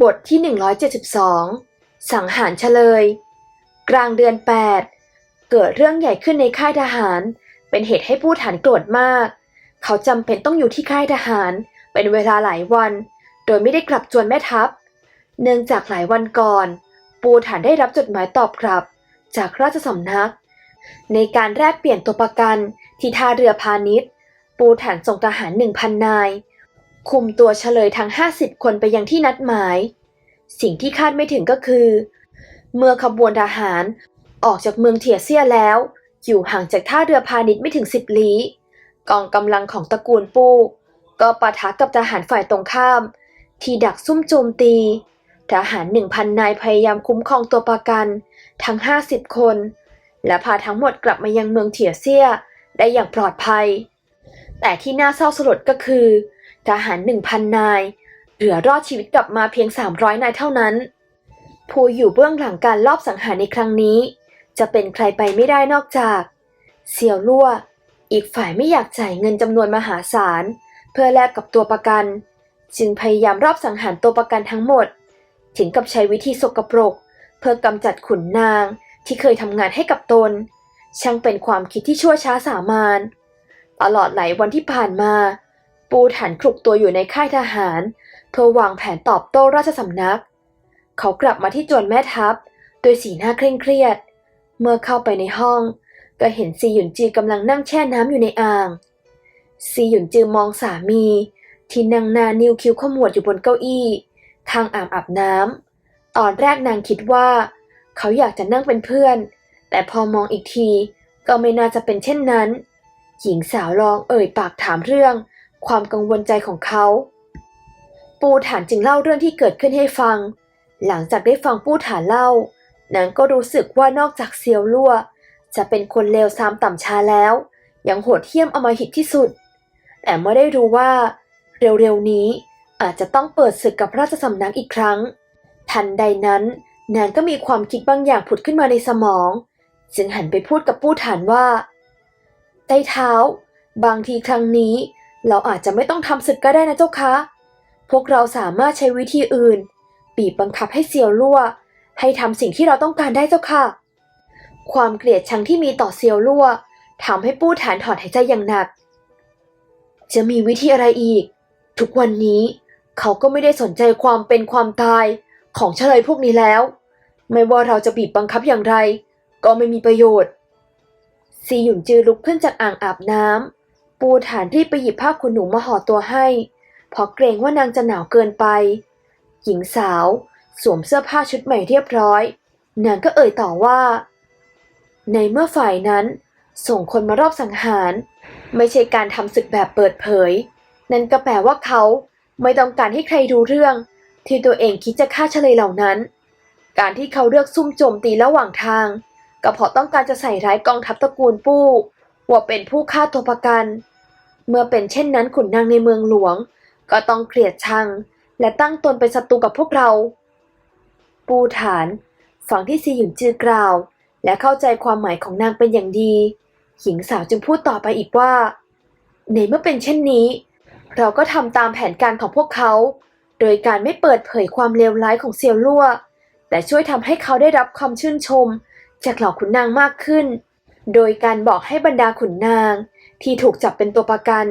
บทที่ 172 สังหารเฉลย กลางเดือน 8 เกิดเรื่องใหญ่ขึ้นในค่ายทหาร เป็นเหตุให้ผู้ฐานโกรธมาก เขาจำเป็นต้องอยู่ที่ค่ายทหาร เป็นเวลาหลายวัน โดยไม่ได้กลับจวนแม่ทัพ เนื่องจากหลายวันก่อน ปูฐานได้รับจดหมายตอบกลับ จากราชสำนัก ในการแลกเปลี่ยนตัวประกันที่ท่าเรือพาณิชย์ ปูฐานส่งทหาร 1,000 นาย คุมตัวเฉลยทั้ง 50 คนไปยังที่นัดหมาย สิ่งที่คาดไม่ถึงก็คือ เมื่อขบวนทหารออกจากเมืองเทียเซียแล้ว อยู่ห่างจากท่าเรือพาณิชย์ไม่ถึง 10 ลี้ กองกำลังของตระกูลปูก็ปะทะกับทหารฝ่ายตรงข้าม ที่ดักซุ่มโจมตี ทหาร1,000นายพยายามคุ้มครองตัวประกัน ทั้ง 50 คน และพาทั้งหมดกลับมายังเมืองเทียเซียได้อย่างปลอดภัย แต่ที่น่าเศร้าสลดก็คือ ทหาร1,000นาย เหลือรอดชีวิตกลับมาเพียง 300 นายเท่านั้น ผู้อยู่เบื้องหลังการลอบสังหารในครั้งนี้ จะเป็นใครไปไม่ได้นอกจาก เสี่ยวลั่ว อีกฝ่ายไม่อยากจ่ายเงินจำนวนมหาศาล เพื่อแลกกับตัวประกัน จึงพยายามรอบสังหารตัวประกันทั้งหมด ถึงกับใช้วิธีสกปรก เพื่อกำจัดขุนนางที่เคยทำงานให้กับตน ช่างเป็นความคิดที่ชั่วช้าสามานตลอดหลายวันที่ผ่านมา ปูฐานคลุกตัวอยู่ในค่ายทหารเพื่อวางแผนตอบโต้ราชสำนัก เขากลับมาที่จวนแม่ทัพโดยสีหน้าเคร่งเครียด เมื่อเข้าไปในห้อง ก็เห็นซีหยุนจือกำลังนั่งแช่น้ำอยู่ในอ่าง ซีหยุนจือมองสามี ที่นั่งนานิ้วคิ้วขมวดอยู่บนเก้าอี้ข้างอ่างอาบน้ำตอนแรกนางคิดว่า เขาอยากจะนั่งเป็นเพื่อน แต่พอมองอีกทีก็ไม่น่าจะเป็นเช่นนั้น หญิงสาวลองเอ่ยปากถามเรื่อง ความกังวลใจของเขา ปูฐานจึงเล่าเรื่องที่เกิดขึ้นให้ฟัง หลังจากได้ฟังปูฐานเล่านางก็รู้สึกว่านอกจากเซียวลั่ว จะเป็นคนเลวทรามต่ำช้าแล้ว ยังโหดเหี้ยมอมหิตที่สุด แต่เมื่อได้รู้ว่า เร็วๆนี้อาจจะต้องเปิดศึกกับราชสำนักอีกครั้ง ทันใดนั้นนางก็มีความคิดบางอย่างผุดขึ้นมาในสมอง จึงหันไปพูดกับปูฐานว่าใต้เท้า บางทีครั้งนี้ เราอาจจะไม่ต้องทำศึกก็ได้นะเจ้าคะ พวกเราสามารถใช้วิธีอื่นบีบบังคับให้เซียวลั่ว ให้ทำสิ่งที่เราต้องการได้เจ้าค่ะ ความเกลียดชังที่มีต่อเซียวลั่วทำให้ปู้ฐานถอดหายใจอย่างหนัก จะมีวิธีอะไรอีก ทุกวันนี้เขาก็ไม่ได้สนใจความเป็นความตายของเฉลยพวกนี้แล้ว ไม่ว่าเราจะบีบบังคับอย่างไร ก็ไม่มีประโยชน์ ซีหยุนจือลุกขึ้นจากอ่างอาบน้ำ ปูฐานรีบไปหยิบผ้าขนหนูมาห่อตัวให้ เพราะเกรงว่านางจะหนาวเกินไป หญิงสาวสวมเสื้อผ้าชุดใหม่เรียบร้อย นางก็เอ่ยต่อว่า ในเมื่อฝ่ายนั้นส่งคนมารอบสังหาร ไม่ใช่การทำศึกแบบเปิดเผย นั่นก็แปลว่าเขาไม่ต้องการให้ใครรู้เรื่อง ที่ตัวเองคิดจะฆ่าเฉลยเหล่านั้น การที่เขาเลือกซุ่มโจมตีระหว่างทาง ก็เพราะต้องการจะใส่ร้ายกองทัพตระกูลปู้ว่าเป็นผู้ฆ่าตัวประกัน เมื่อเป็นเช่นนั้นขุนนางในเมืองหลวง ก็ต้องเกลียดชัง และตั้งตนเป็นศัตรูกับพวกเรา ปูฐานฟังที่ซีหยุนจือกล่าว และเข้าใจความหมายของนางเป็นอย่างดี หญิงสาวจึงพูดต่อไปอีกว่า ในเมื่อเป็นเช่นนี้ เราก็ทำตามแผนการของพวกเขา โดยการไม่เปิดเผยความเลวร้ายของเซียวลั่ว แต่ช่วยทำให้เขาได้รับความชื่นชม จากเหล่าขุนนางมากขึ้น โดยการบอกให้บรรดาขุนนาง ที่ถูกจับเป็นตัวประกัน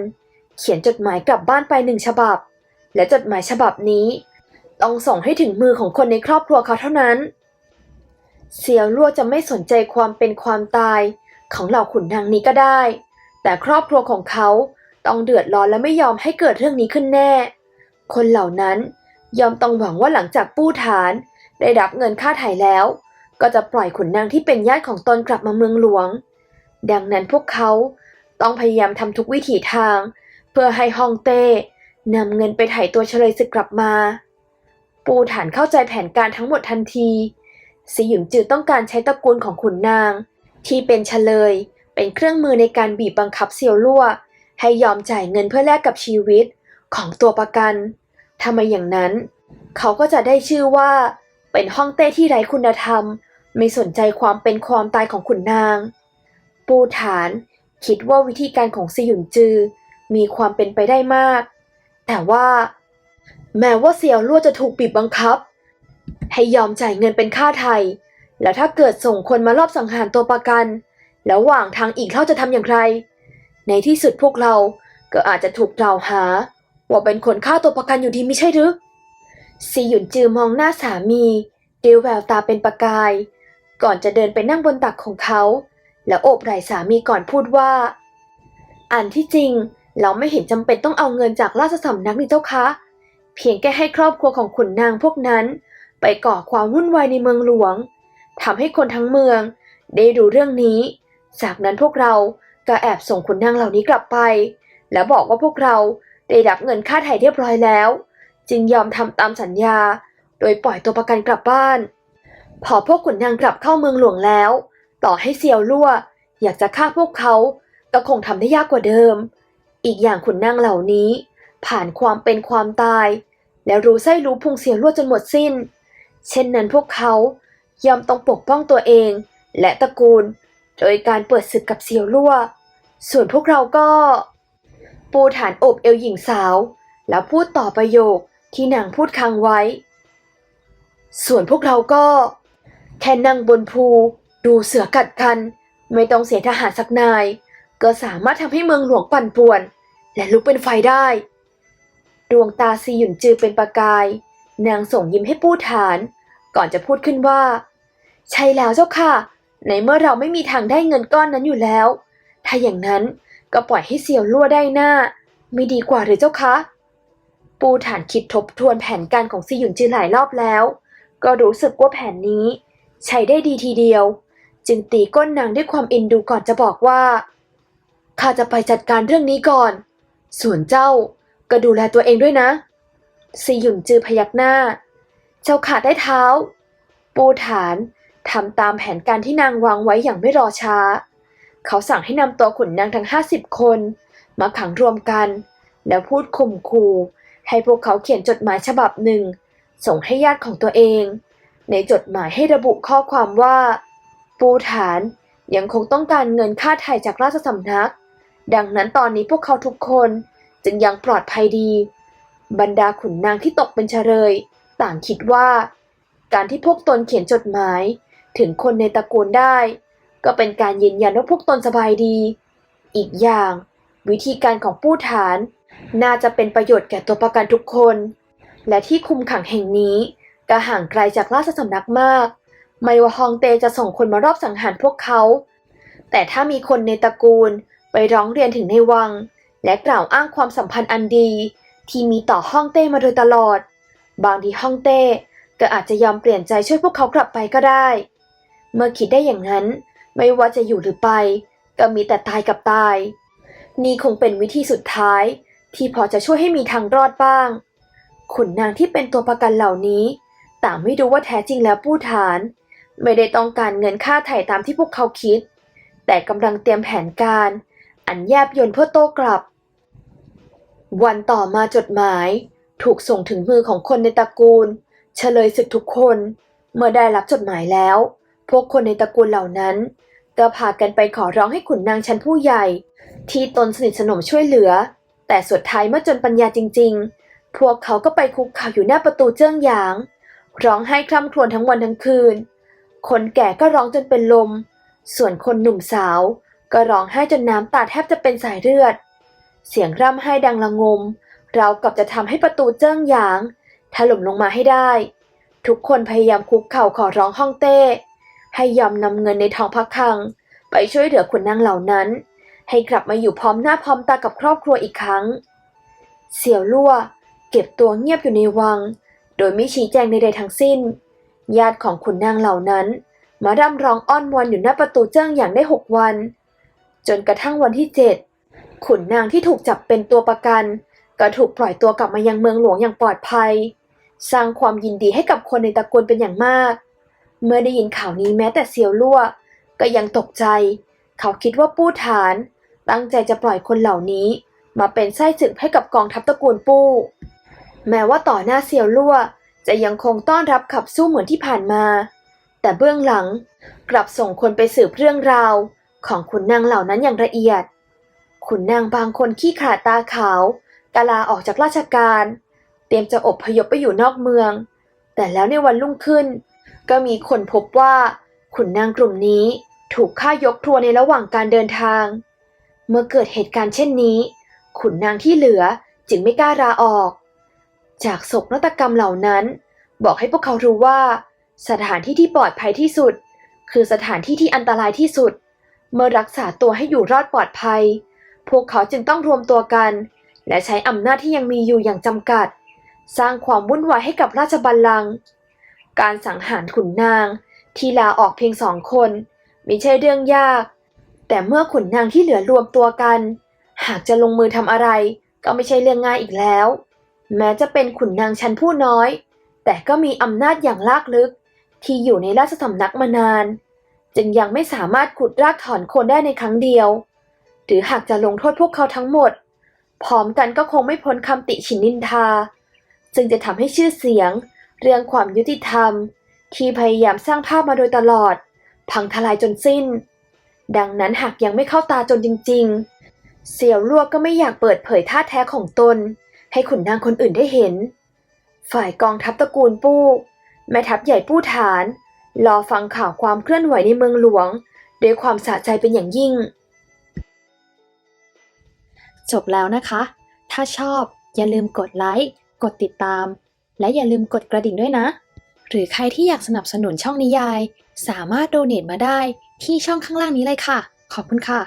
เขียนจดหมายกลับบ้านไปหนึ่งฉบับ และจดหมายฉบับนี้ ต้องส่งให้ถึงมือของคนในครอบครัวเขาเท่านั้นเซียวลั่วจะไม่สนใจความเป็นความตายของเหล่าขุนนางนี้ก็ได้ แต่ครอบครัวของเขาต้องเดือดร้อนและไม่ยอมให้เกิดเรื่องนี้ขึ้นแน่ คนเหล่านั้นยอมต้องหวังว่าหลังจากปู้ฐาน ได้รับเงินค่าไถ่แล้ว ก็จะปล่อยขุนนางที่เป็นญาติของตนกลับมาเมืองหลวง ดังนั้นพวกเขา ต้องพยายามทำทุกวิถีทาง เพื่อให้ฮ่องเต้นำเงินไปไถ่ตัวเฉลยศึกกลับมา ปูฐานเข้าใจแผนการทั้งหมดทันทีสีหยุนจือต้องการใช้ตระกูลของขุนนาง ที่เป็นเฉลย เป็นเครื่องมือในการบีบบังคับเซียวลั่วให้ยอมจ่ายเงินเพื่อแลกกับชีวิตของตัวประกันทำไมอย่างนั้น เขาก็จะได้ชื่อว่า เป็นห้องเต้ที่ไร้คุณธรรม ไม่สนใจความเป็นความตายของขุนนาง ปูฐาน คิดว่าวิธีการของซีหยุนจือ มีความเป็นไปได้มาก แต่ว่า แม้ว่าเสี่ยวลั่วจะถูกบีบบังคับ ให้ยอมจ่ายเงินเป็นค่าไทย แล้วถ้าเกิดส่งคนมารอบสังหารตัวประกัน แล้วหว่างทางอีกเท่าจะทำอย่างไร ในที่สุดพวกเราก็อาจจะถูกกล่าวหา ว่าเป็นคนฆ่าตัวประกันอยู่ดีไม่ใช่หรือซีหยุนจือมองหน้าสามีด้วแววตาเป็นประกาย ก่อนจะเดินไปนั่งบนตักของเขา แล้วโอบไหล่สามีก่อนพูดว่า อันที่จริง เราไม่เห็นจำเป็นต้องเอาเงินจากราชสำนักนี่เจ้าคะ เพียงแค่ให้ครอบครัวของขุนนางพวกนั้น ไปก่อความวุ่นวายในเมืองหลวงทำให้คนทั้งเมือง ได้รู้เรื่องนี้ จากนั้นพวกเราก็แอบส่งขุนนางเหล่านี้กลับไป แล้วบอกว่าพวกเราได้รับเงินค่าไถ่เรียบร้อยแล้ว จึงยอมทำตามสัญญา โดยปล่อยตัวประกันกลับบ้าน พอพวกขุนนางกลับเข้าเมืองหลวงแล้ว ต่อให้เซียวลั่ว อยากจะฆ่าพวกเขาก็คงทำได้ยากกว่าเดิม อีกอย่างขุนนางเหล่านี้ ผ่านความเป็นความตาย แล้วรู้ไส้รู้พุงเสียวลั่วจนหมดสิ้น เช่นนั้นพวกเขายอมต้องปกป้องตัวเอง และตระกูล โดยการเปิดศึกกับเซียวลั่ว ส่วนพวกเราก็ ปูฐานอบเอวหญิงสาว แล้วพูดต่อประโยคที่นางพูดค้างไว้ ส่วนพวกเราก็ แค่นั่งบนภู ดูเสือกัดกัน ไม่ต้องเสียทหารสักนาย ก็สามารถทำให้เมืองหลวงปั่นป่วน และลุกเป็นไฟได้ ดวงตาซีหยุนจือเป็นประกาย นางส่งยิ้มให้ปู้ฐาน ก่อนจะพูดขึ้นว่า ใช่แล้วเจ้าค่ะ ในเมื่อเราไม่มีทางได้เงินก้อนนั้นอยู่แล้ว ถ้าอย่างนั้นก็ปล่อยให้เสี่ยวลั่วได้หน้า ไม่ดีกว่าหรือเจ้าคะปูฐานคิดทบทวนแผนการของซีหยุนจือหลายรอบแล้ว ก็รู้สึกว่าแผนนี้ ใช้ได้ดีทีเดียว จึงตีก้นนางด้วยความเอ็นดูก่อนจะบอกว่า ข้าจะไปจัดการเรื่องนี้ก่อน ส่วนเจ้าก็ดูแลตัวเองด้วยนะซีหยุนจือพยักหน้า เจ้าขาดได้เท้า ปูฐานทำตามแผนการที่นางวางไว้อย่างไม่รอช้า เขาสั่งให้นำตัวขุนนางทั้งห้าสิบคน มาขังรวมกัน แล้วพูดข่มขู่ให้พวกเขาเขียนจดหมายฉบับหนึ่ง ส่งให้ญาติของตัวเอง ในจดหมายให้ระบุข้อความว่า ปูฐานยังคงต้องการเงินค่าไถ่จากราชสำนัก ดังนั้นตอนนี้พวกเขาทุกคนจึงยังปลอดภัยดี บรรดาขุนนางที่ตกเป็นเฉลย ต่างคิดว่า การที่พวกตนเขียนจดหมาย ถึงคนในตระกูลได้ ก็เป็นการยืนยันว่าพวกตนสบายดี อีกอย่าง วิธีการของปู้ฐาน น่าจะเป็นประโยชน์แก่ตัวประกันทุกคน และที่คุมขังแห่งนี้ก็ห่างไกลจากราชสำนักมาก ไม่ว่าฮองเตจะส่งคนมารอบสังหารพวกเขา แต่ถ้ามีคนในตระกูลไปร้องเรียนถึงในวัง และกล่าวอ้างความสัมพันธ์อันดี ที่มีต่อฮ่องเต้มาโดยตลอด บางทีฮ่องเต้ก็อาจจะยอมเปลี่ยนใจช่วยพวกเขากลับไปก็ได้ เมื่อคิดได้อย่างนั้น ไม่ว่าจะอยู่หรือไป ก็มีแต่ตายกับตาย นี่คงเป็นวิธีสุดท้าย ที่พอจะช่วยให้มีทางรอดบ้างขุนนางที่เป็นตัวประกันเหล่านี้ ต่างไม่รู้ว่าแท้จริงแล้วผู้ฐาน ไม่ได้ต้องการเงินค่าไถ่ตามที่พวกเขาคิด แต่กำลังเตรียมแผนการ อันแยบยลเพื่อโต้กลับ วันต่อมาจดหมาย ถูกส่งถึงมือของคนในตระกูล เฉลยศึกทุกคน เมื่อได้รับจดหมายแล้ว พวกคนในตระกูลเหล่านั้น ก็พากันไปขอร้องให้ขุนนางชั้นผู้ใหญ่ ที่ตนสนิทสนมช่วยเหลือ แต่สุดท้ายเมื่อจนปัญญาจริง ๆ พวกเขาก็ไปคุกเข่าอยู่หน้าประตูเจิ้งหยาง ร้องไห้คร่ำครวญทั้งวันทั้งคืน คนแก่ก็ร้องจนเป็นลม ส่วนคนหนุ่มสาว ก็ร้องไห้จนน้ำตาแทบจะเป็นสายเลือด เสียงร่ำไห้ดังระงม เรากับจะทำให้ประตูเจิ้งหยางถล่มลงมาให้ได้ ทุกคนพยายามคุกเข่าขอร้องฮ่องเต้ ให้ยอมนำเงินในทองพักคัง ไปช่วยเหลือขุนนางเหล่านั้น ให้กลับมาอยู่พร้อมหน้าพร้อมตากับครอบครัวอีกครั้ง เสี่ยวลั่วเก็บตัวเงียบอยู่ในวัง โดยไม่ชี้แจงใดๆทั้งสิ้น ญาติของขุนนางเหล่านั้น มาร่ำร้องอ้อนวอนอยู่หน้าประตูเจิ้งอย่างได้หกวัน จนกระทั่งวันที่เจ็ดขุนนางที่ถูกจับเป็นตัวประกัน ก็ถูกปล่อยตัวกลับมายังเมืองหลวงอย่างปลอดภัย สร้างความยินดีให้กับคนในตระกูลเป็นอย่างมาก เมื่อได้ยินข่าวนี้แม้แต่เซียวลั่ว ก็ยังตกใจ เขาคิดว่าปู้ฐาน ตั้งใจจะปล่อยคนเหล่านี้ มาเป็นไส้ศึกให้กับกองทัพตระกูลปู้ แม้ว่าต่อหน้าเซียวลั่ว จะยังคงต้อนรับขับสู้เหมือนที่ผ่านมา แต่เบื้องหลังกลับส่งคนไปสืบเรื่องราว ของขุนนางเหล่านั้นอย่างละเอียด ขุนนางบางคนขี้ขาดตาขาวกลาออกจากราชการ เตรียมจะอบพยพไปอยู่นอกเมือง แต่แล้วในวันรุ่งขึ้น ก็มีคนพบว่าขุนนางกลุ่มนี้ถูกฆ่ายกครัวในระหว่างการเดินทาง เมื่อเกิดเหตุการณ์เช่นนี้ ขุนนางที่เหลือจึงไม่กล้าลาออก จากโศกนาฏกรรมเหล่านั้น บอกให้พวกเขารู้ว่า สถานที่ที่ปลอดภัยที่สุด คือสถานที่ที่อันตรายที่สุด เมื่อรักษาตัวให้อยู่รอดปลอดภัย พวกเขาจึงต้องรวมตัวกัน และใช้อำนาจที่ยังมีอยู่อย่างจำกัด สร้างความวุ่นวายให้กับราชบัลลังก์การสังหารขุนนางที่ลาออกเพียงสองคน ไม่ใช่เรื่องยาก แต่เมื่อขุนนางที่เหลือรวมตัวกัน หากจะลงมือทำอะไรก็ไม่ใช่เรื่องง่ายอีกแล้ว แม้จะเป็นขุนนางชั้นผู้น้อย แต่ก็มีอำนาจอย่างลากลึก ที่อยู่ในราชสำนักมานาน จึงยังไม่สามารถขุดรากถอนโคนได้ในครั้งเดียว หรือหากจะลงโทษพวกเขาทั้งหมด พร้อมกันก็คงไม่พ้นคำติฉินนินทา จึงจะทำให้ชื่อเสียง เรื่องความยุติธรรม ที่พยายามสร้างภาพมาโดยตลอด พังทลายจนสิ้น ดังนั้นหากยังไม่เข้าตาจนจริง ๆ เสี่ยวลวกก็ไม่อยากเปิดเผยท่าแท้ของตน ให้ขุนนางคนอื่นได้เห็น ฝ่ายกองทัพตระกูลปู้ แม่ทัพใหญ่ปู้ฐาน รอฟังข่าวความเคลื่อนไหวในเมืองหลวงด้วยความสะใจเป็นอย่างยิ่ง จบแล้วนะคะ ถ้าชอบอย่าลืมกดไลค์ กดติดตาม และอย่าลืมกดกระดิ่งด้วยนะ หรือใครที่อยากสนับสนุนช่องนิยาย สามารถโดเนทมาได้ที่ช่องข้างล่างนี้เลยค่ะ ขอบคุณค่ะ